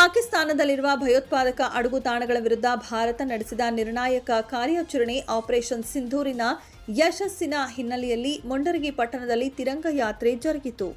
ಪಾಕಿಸ್ತಾನದಲ್ಲಿರುವ ಭಯೋತ್ಪಾದಕ ಅಡುಗು ತಾಣಗಳ ವಿರುದ್ಧ ಭಾರತ ನಡೆಸಿದ ನಿರ್ಣಾಯಕ ಕಾರ್ಯಾಚರಣೆ ಆಪರೇಷನ್ ಸಿಂಧೂರಿನ ಯಶಸ್ಸಿನ ಹಿನ್ನೆಲೆಯಲ್ಲಿ ಮುಂಡರಗಿ ಪಟ್ಟಣದಲ್ಲಿ ತಿರಂಗ ಯಾತ್ರೆ ಜರುಗಿತು.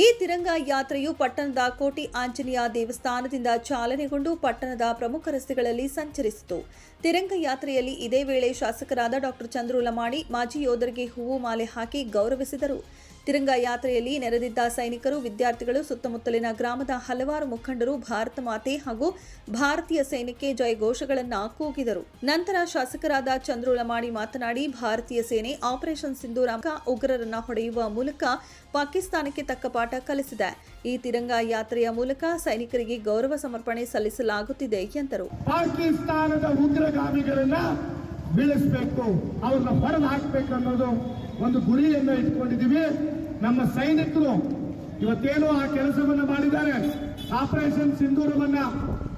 ಈ ತಿರಂಗ ಯಾತ್ರೆಯು ಪಟ್ಟಣದ ಕೋಟಿ ಆಂಜನೇಯ ದೇವಸ್ಥಾನದಿಂದ ಚಾಲನೆಗೊಂಡು ಪಟ್ಟಣದ ಪ್ರಮುಖ ರಸ್ತೆಗಳಲ್ಲಿ ಸಂಚರಿಸಿತು. ತಿರಂಗ ಯಾತ್ರೆಯಲ್ಲಿ ಇದೇ ವೇಳೆ ಶಾಸಕರಾದ ಡಾಕ್ಟರ್ ಚಂದ್ರು ಲಮಾಣಿ ಮಾಜಿ ಯೋಧರಿಗೆ ಹೂವು ಮಾಲೆ ಹಾಕಿ ಗೌರವಿಸಿದರು. ತಿರಂಗ ಯಾತ್ರೆಯಲ್ಲಿ ನೆರೆದಿದ್ದ ಸೈನಿಕರು, ವಿದ್ಯಾರ್ಥಿಗಳು, ಸುತ್ತಮುತ್ತಲಿನ ಗ್ರಾಮದ ಹಲವಾರು ಮುಖಂಡರು ಭಾರತ ಮಾತೆ ಹಾಗೂ ಭಾರತೀಯ ಸೇನೆಗೆ ಜಯಘೋಷಗಳನ್ನ ಕೂಗಿದರು. ನಂತರ ಶಾಸಕರಾದ ಚಂದ್ರು ಲಮಾಣಿ ಮಾತನಾಡಿ, ಭಾರತೀಯ ಸೇನೆ ಆಪರೇಷನ್ ಸಿಂಧೂರ ಉಗ್ರರನ್ನ ಹೊಡೆಯುವ ಮೂಲಕ ಪಾಕಿಸ್ತಾನಕ್ಕೆ ತಕ್ಕ ಪಾಠ ಕಲಿಸಿದೆ. ಈ ತಿರಂಗ ಯಾತ್ರೆಯ ಮೂಲಕ ಸೈನಿಕರಿಗೆ ಗೌರವ ಸಮರ್ಪಣೆ ಸಲ್ಲಿಸಲಾಗುತ್ತಿದೆ ಎಂದರು. ಬೀಳಿಸ್ಬೇಕು ಅವ್ರನ್ನ ಹೊರಗೆ ಹಾಕ್ಬೇಕು ಅನ್ನೋದು ಒಂದು ಗುರಿಯನ್ನ ಇಟ್ಕೊಂಡಿದ್ದೀವಿ. ನಮ್ಮ ಸೈನಿಕರು ಇವತ್ತೇನು ಆ ಕೆಲಸವನ್ನ ಮಾಡಿದ್ದಾರೆ. ಆಪರೇಷನ್ ಸಿಂಧೂರವನ್ನ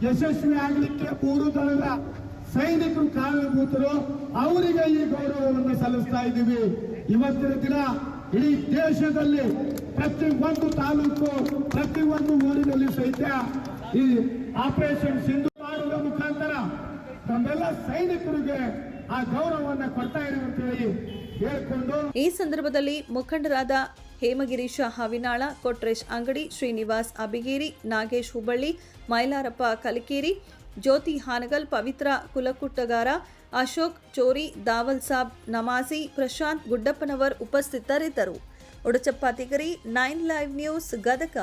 ಯಶಸ್ವಿ ಆಗಲಿಕ್ಕೆ ಮೂರು ದಳದ ಸೈನಿಕರು ಕಾರಣಭೂತರು ಅವರಿಗೆ ಈ ಗೌರವವನ್ನು ಸಲ್ಲಿಸ್ತಾ ಇದ್ದೀವಿ. ಇವತ್ತಿನ ದಿನ ಇಡೀ ದೇಶದಲ್ಲಿ ಪ್ರತಿ ಒಂದು ತಾಲೂಕು, ಪ್ರತಿ ಒಂದು ಊರಿನಲ್ಲಿ ಸಹಿತ ಈ ಆಪರೇಷನ್ ಸಿಂಧು ಮಾಡುವ ಮುಖಾಂತರ ನಮ್ಮೆಲ್ಲ ಸೈನಿಕರಿಗೆ ಆ ಗೌರವವನ್ನು ಕೊಡ್ತಾ ಹೇಳಿ ಹೇಳ್ಕೊಂಡು ಈ ಸಂದರ್ಭದಲ್ಲಿ ಮುಖಂಡರಾದ ಹೇಮಗಿರೀಶ ಹವಿನಾಳ, ಕೊಟ್ರೇಶ್ ಅಂಗಡಿ, ಶ್ರೀನಿವಾಸ್ ಅಬಿಗೇರಿ, ನಾಗೇಶ್ ಹುಬ್ಬಳ್ಳಿ, ಮೈಲಾರಪ್ಪ ಕಲಕೇರಿ, ಜ್ಯೋತಿ ಹಾನಗಲ್, ಪವಿತ್ರ ಕುಲಕುಟ್ಟಗಾರ, ಅಶೋಕ್ ಚೋರಿ, ದಾವಲ್ ಸಾಬ್, ನಮಾಜಿ, ಪ್ರಶಾಂತ್ ಗುಡ್ಡಪ್ಪನವರ್ ಉಪಸ್ಥಿತರಿದ್ದರು. Udachappa Tigari, nine live news Gadag.